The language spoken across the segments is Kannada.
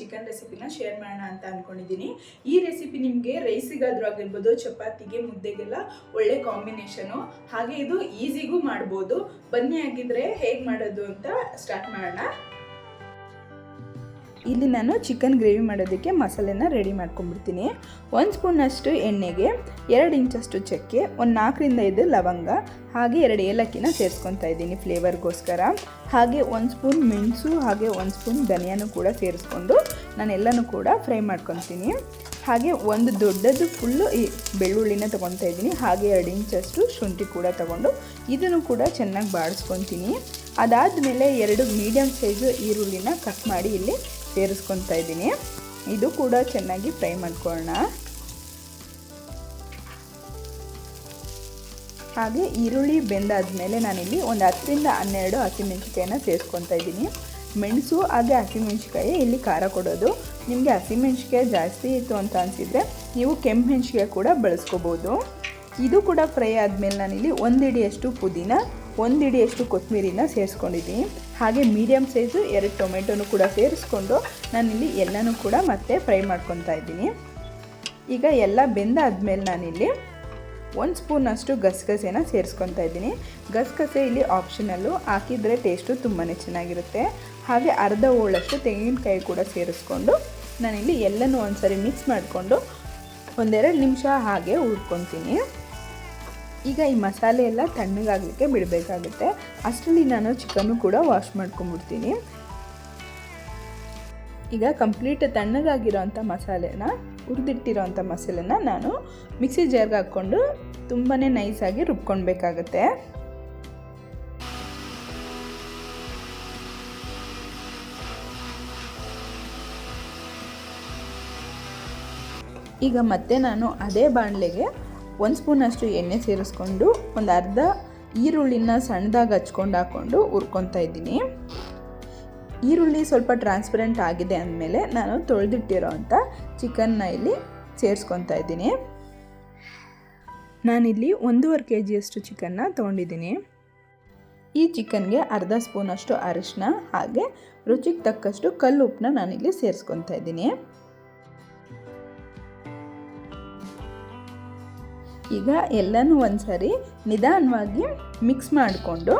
ಚಿಕನ್ ರೆಸಿಪಿನ ಶೇರ್ ಮಾಡೋಣ ಅಂತ ಅಂದ್ಕೊಂಡಿದ್ದೀನಿ ಈ ರೆಸಿಪಿ ನಿಮಗೆ ರೈಸಿಗಾದ್ರೂ ಆಗಿರ್ಬೋದು, ಚಪಾತಿಗೆ, ಮುದ್ದೆಗೆಲ್ಲ ಒಳ್ಳೆ ಕಾಂಬಿನೇಷನು ಹಾಗೆ ಇದು ಈಸಿಗೂ ಮಾಡ್ಬೋದು. ಬನ್ನಿ ಆಗಿದ್ರೆ ಹೇಗೆ ಮಾಡೋದು ಅಂತ ಸ್ಟಾರ್ಟ್ ಮಾಡೋಣ. ಇಲ್ಲಿ ನಾನು ಚಿಕನ್ ಗ್ರೇವಿ ಮಾಡೋದಕ್ಕೆ ಮಸಾಲೆನ ರೆಡಿ ಮಾಡ್ಕೊಂಡ್ಬಿಡ್ತೀನಿ. ಒಂದು ಸ್ಪೂನಷ್ಟು ಎಣ್ಣೆಗೆ, ಎರಡು ಇಂಚಷ್ಟು ಚಕ್ಕೆ, ಒಂದು ನಾಲ್ಕರಿಂದ ಐದು ಲವಂಗ, ಹಾಗೆ ಎರಡು ಏಲಕ್ಕಿನ ಸೇರಿಸ್ಕೊತಾ ಇದ್ದೀನಿ ಫ್ಲೇವರ್ಗೋಸ್ಕರ ಹಾಗೆ ಒಂದು ಸ್ಪೂನ್ ಮೆಣಸು ಹಾಗೆ ಒಂದು ಸ್ಪೂನ್ ಧನಿಯಾನು ಕೂಡ ಸೇರಿಸ್ಕೊಂಡು ನಾನೆಲ್ಲನೂ ಕೂಡ ಫ್ರೈ ಮಾಡ್ಕೊತೀನಿ. ಹಾಗೆ ಒಂದು ದೊಡ್ಡದು ಫುಲ್ಲು ಈ ಬೆಳ್ಳುಳ್ಳಿನ ತೊಗೊತಾ ಇದ್ದೀನಿ. ಹಾಗೆ ಎರಡು ಇಂಚಷ್ಟು ಶುಂಠಿ ಕೂಡ ತಗೊಂಡು ಇದನ್ನು ಕೂಡ ಚೆನ್ನಾಗಿ ಬಾಡಿಸ್ಕೊತೀನಿ ಅದಾದಮೇಲೆ ಎರಡು ಮೀಡಿಯಮ್ ಸೈಜು ಈರುಳ್ಳಿನ ಕಟ್ ಮಾಡಿ ಇಲ್ಲಿ ಸೇರಿಸ್ಕೊತಾ ಇದ್ದೀನಿ. ಇದು ಕೂಡ ಚೆನ್ನಾಗಿ ಫ್ರೈ ಮಾಡ್ಕೊಳ್ಳೋಣ. ಹಾಗೆ ಈರುಳ್ಳಿ ಬೆಂದಾದ್ಮೇಲೆ ನಾನಿಲ್ಲಿ ಒಂದು ಹತ್ತರಿಂದ ಹನ್ನೆರಡು ಹಸಿಮೆಣ್ಸಿಕಾಯಿನ ಸೇರಿಸ್ಕೊತಾ ಇದ್ದೀನಿ. ಮೆಣಸು ಹಾಗೆ ಹಸಿಮೆಣ್ಸಿಕಾಯಿ ಇಲ್ಲಿ ಖಾರ ಕೊಡೋದು. ನಿಮಗೆ ಹಸಿಮೆಣ್ಸಿಕಾಯಿ ಜಾಸ್ತಿ ಇತ್ತು ಅಂತ ಅನಿಸಿದರೆ ನೀವು ಕೆಂಪು ಮೆಣಸಿಕಾಯಿ ಕೂಡ ಬಳಸ್ಕೋಬೋದು. ಇದು ಕೂಡ ಫ್ರೈ ಆದಮೇಲೆ ನಾನಿಲ್ಲಿ ಒಂದು ಇಡಿಯಷ್ಟು ಪುದೀನ ಒಂದು ಇಡಿಯಷ್ಟು ಕೊತ್ತಂಬರಿನ ಸೇರಿಸ್ಕೊಂಡಿದ್ದೀನಿ. ಹಾಗೆ ಮೀಡಿಯಮ್ ಸೈಜು ಎರಡು ಟೊಮೆಟೊನು ಕೂಡ ಸೇರಿಸ್ಕೊಂಡು ನಾನಿಲ್ಲಿ ಎಲ್ಲನೂ ಕೂಡ ಮತ್ತೆ ಫ್ರೈ ಮಾಡ್ಕೊತಾ ಇದ್ದೀನಿ. ಈಗ ಎಲ್ಲ ಬೆಂದಾದ್ಮೇಲೆ ನಾನಿಲ್ಲಿ ಒಂದು ಸ್ಪೂನಷ್ಟು ಗಸಗಸೆನ ಸೇರಿಸ್ಕೊತಾ ಇದ್ದೀನಿ. ಗಸಗಸೆ ಇಲ್ಲಿ ಆಪ್ಷನಲ್ಲು ಹಾಕಿದರೆ ಟೇಸ್ಟು ತುಂಬಾ ಚೆನ್ನಾಗಿರುತ್ತೆ. ಹಾಗೆ ಅರ್ಧ ಹೋಳಷ್ಟು ತೆಂಗಿನಕಾಯಿ ಕೂಡ ಸೇರಿಸ್ಕೊಂಡು ನಾನಿಲ್ಲಿ ಎಲ್ಲನೂ ಒಂದ್ಸರಿ ಮಿಕ್ಸ್ ಮಾಡಿಕೊಂಡು ಒಂದೆರಡು ನಿಮಿಷ ಹಾಗೆ ಹುರ್ಕೊತೀನಿ. ಈಗ ಈ ಮಸಾಲೆ ಎಲ್ಲ ತಣ್ಣಗಾಗಲಿಕ್ಕೆ ಬಿಡಬೇಕಾಗುತ್ತೆ. ಅಷ್ಟರಲ್ಲಿ ನಾನು ಚಿಕನ್ನು ಕೂಡ ವಾಶ್ ಮಾಡ್ಕೊಂಬಿಡ್ತೀನಿ. ಈಗ ಕಂಪ್ಲೀಟ್ ತಣ್ಣಗಾಗಿರೋಂಥ ಮಸಾಲೆನ, ಹುರಿದಿಟ್ಟಿರೋಂಥ ಮಸಾಲೆನ ನಾನು ಮಿಕ್ಸಿ ಜಾರ್ಗೆ ಹಾಕ್ಕೊಂಡು ತುಂಬಾ ನೈಸಾಗಿ ರುಬ್ಕೊಳ್ಬೇಕಾಗತ್ತೆ ಈಗ ಮತ್ತೆ ನಾನು ಅದೇ ಬಾಣಲೆಗೆ ಒಂದು ಸ್ಪೂನಷ್ಟು ಎಣ್ಣೆ ಸೇರಿಸ್ಕೊಂಡು ಒಂದು ಅರ್ಧ ಈರುಳ್ಳಿನ ಸಣ್ಣದಾಗಿ ಹಚ್ಕೊಂಡು ಹಾಕ್ಕೊಂಡು ಹುರ್ಕೊತಾ ಇದ್ದೀನಿ. ಈರುಳ್ಳಿ ಸ್ವಲ್ಪ ಟ್ರಾನ್ಸ್ಪರೆಂಟ್ ಆಗಿದೆ ಅಂದಮೇಲೆ ನಾನು ತೊಳೆದಿಟ್ಟಿರೋ ಅಂಥ ಚಿಕನ್ನ ಇಲ್ಲಿ ಸೇರಿಸ್ಕೊತಾ ಇದ್ದೀನಿ. ನಾನಿಲ್ಲಿ ಒಂದೂವರೆ ಕೆ ಜಿಯಷ್ಟು ಚಿಕನ್ನ ತೊಗೊಂಡಿದ್ದೀನಿ. ಈ ಚಿಕನ್ಗೆ ಅರ್ಧ ಸ್ಪೂನಷ್ಟು ಅರಿಶಿನ ಹಾಗೆ ರುಚಿಗೆ ತಕ್ಕಷ್ಟು ಕಲ್ಲು ಉಪ್ಪನ್ನ ನಾನಿಲ್ಲಿ ಸೇರಿಸ್ಕೊತಾ ಇದ್ದೀನಿ. ಈಗ ಎಲ್ಲನೂ ಒಂದ್ಸರಿ ನಿಧಾನವಾಗಿ ಮಿಕ್ಸ್ ಮಾಡಿಕೊಂಡು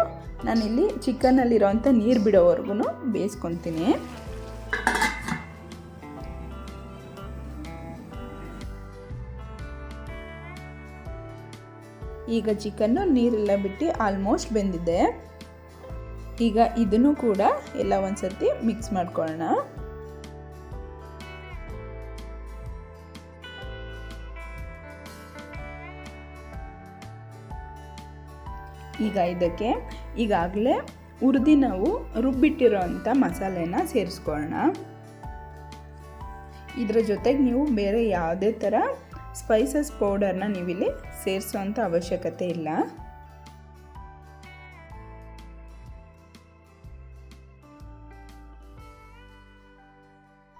ನಾನಿಲ್ಲಿ ಚಿಕನಲ್ಲಿರೋವಂಥ ನೀರು ಬಿಡೋವರೆಗೂ ಬೇಯಿಸ್ಕೊತೀನಿ. ಈಗ ಚಿಕನ್ನು ನೀರೆಲ್ಲ ಬಿಟ್ಟು ಆಲ್ಮೋಸ್ಟ್ ಬೆಂದಿದೆ. ಈಗ ಇದನ್ನು ಕೂಡ ಎಲ್ಲ ಒಂದ್ಸತಿ ಮಿಕ್ಸ್ ಮಾಡ್ಕೊಳ್ಳೋಣ. ಈಗ ಇದಕ್ಕೆ ಈಗಾಗಲೇ ಹುರಿದು ನಾವು ರುಬ್ಬಿಟ್ಟಿರೋ ಅಂಥ ಮಸಾಲೆನ ಸೇರಿಸ್ಕೊಳ್ಳೋಣ. ಇದರ ಜೊತೆಗೆ ನೀವು ಬೇರೆ ಯಾವುದೇ ಥರ ಸ್ಪೈಸಸ್ ಪೌಡರ್ನ ನೀವಿಲ್ಲಿ ಸೇರಿಸೋವಂಥ ಅವಶ್ಯಕತೆ ಇಲ್ಲ.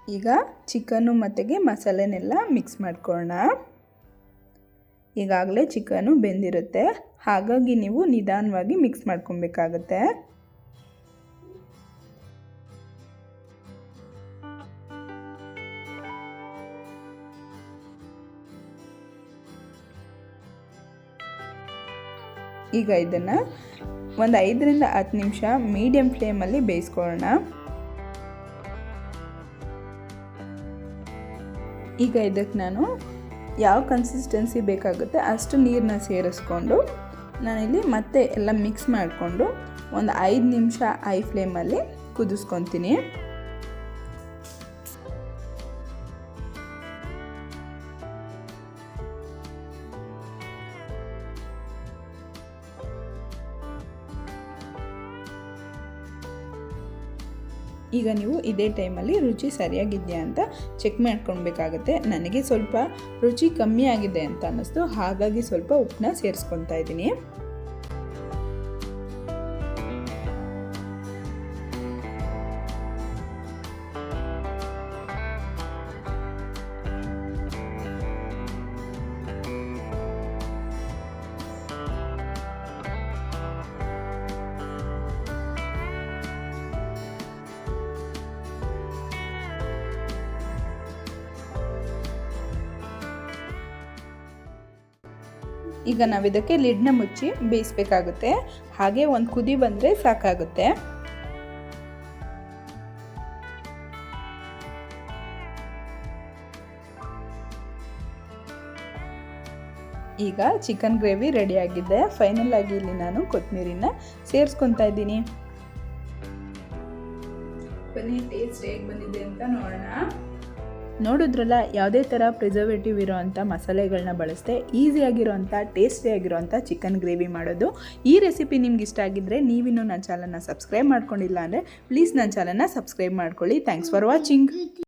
ಈಗ ಚಿಕನ್ನು ಮತ್ತೆಗೆ ಮಸಾಲೆನೆಲ್ಲ ಮಿಕ್ಸ್ ಮಾಡ್ಕೊಳ್ಳೋಣ. ಈಗಾಗಲೇ ಚಿಕನು ಬೆಂದಿರುತ್ತೆ. ಹಾಗಾಗಿ ನೀವು ನಿಧಾನವಾಗಿ ಮಿಕ್ಸ್ ಮಾಡ್ಕೊಬೇಕಾಗತ್ತೆ. ಈಗ ಇದನ್ನು ಒಂದು ಐದರಿಂದ ಹತ್ತು ನಿಮಿಷ ಮೀಡಿಯಮ್ ಫ್ಲೇಮಲ್ಲಿ ಬೇಯಿಸ್ಕೊಳ್ಳೋಣ. ಈಗ ಇದಕ್ಕೆ ನಾನು ಯಾವ ಕನ್ಸಿಸ್ಟೆನ್ಸಿ ಬೇಕಾಗುತ್ತೆ ಅಷ್ಟು ನೀರನ್ನ ಸೇರಿಸ್ಕೊಂಡು ನಾನಿಲ್ಲಿ ಮತ್ತೆ ಎಲ್ಲ ಮಿಕ್ಸ್ ಮಾಡಿಕೊಂಡು ಒಂದು ಐದು ನಿಮಿಷ ಐ ಫ್ಲೇಮಲ್ಲಿ ಕುದಿಸ್ಕೊತೀನಿ. ಈಗ ನೀವು ಇದೇ ಟೈಮಲ್ಲಿ ರುಚಿ ಸರಿಯಾಗಿದೆಯಾ ಅಂತ ಚೆಕ್ ಮಾಡ್ಕೊಳ್ಬೇಕಾಗುತ್ತೆ. ನನಗೆ ಸ್ವಲ್ಪ ರುಚಿ ಕಮ್ಮಿ ಆಗಿದೆ ಅಂತ ಅನ್ನಿಸ್ತು. ಹಾಗಾಗಿ ಸ್ವಲ್ಪ ಉಪ್ಪನ್ನ ಸೇರಿಸ್ಕೊತಾ ಇದ್ದೀನಿ. ಈಗ ನಾವು ಇದಕ್ಕೆ ಲಿಡ್ನ ಮುಚ್ಚಿ ಬೇಯಿಸಬೇಕಾಗುತ್ತೆ. ಹಾಗೆ ಒಂದು ಕುದಿ ಬಂದರೆ ಸಾಕಾಗುತ್ತೆ. ಈಗ ಚಿಕನ್ ಗ್ರೇವಿ ರೆಡಿಯಾಗಿದೆ ಫೈನಲ್ ಆಗಿ ಇಲ್ಲಿ ನಾನು ಕೊತ್ತಂಬರಿನ ಸೇರಿಸ್ಕೊತಾ ಇದ್ದೀನಿ. ಬನ್ನಿ ಟೇಸ್ಟ್ ಹೇಗೆ ಬಂದಿದೆ ಅಂತ ನೋಡೋಣ. ನೋಡಿದ್ರಲ್ಲ, ಯಾವುದೇ ಥರ ಪ್ರಿಸರ್ವೇಟಿವ್ ಇರೋವಂಥ ಮಸಾಲೆಗಳನ್ನ ಬಳಸದೆ ಈಸಿಯಾಗಿರೋವಂಥ ಟೇಸ್ಟಿಯಾಗಿರೋವಂಥ ಚಿಕನ್ ಗ್ರೇವಿ ಮಾಡೋದು. ಈ ರೆಸಿಪಿ ನಿಮ್ಗೆ ಇಷ್ಟ ಆಗಿದ್ದರೆ ನೀವಿನ್ನೂ ನನ್ನ ಚಾನಲ್ನ ಸಬ್ಸ್ಕ್ರೈಬ್ ಮಾಡ್ಕೊಂಡಿಲ್ಲ ಅಂದರೆ ಪ್ಲೀಸ್ ನನ್ನ ಚಾನಲ್ನ ಸಬ್ಸ್ಕ್ರೈಬ್ ಮಾಡ್ಕೊಳ್ಳಿ. Thanks for watching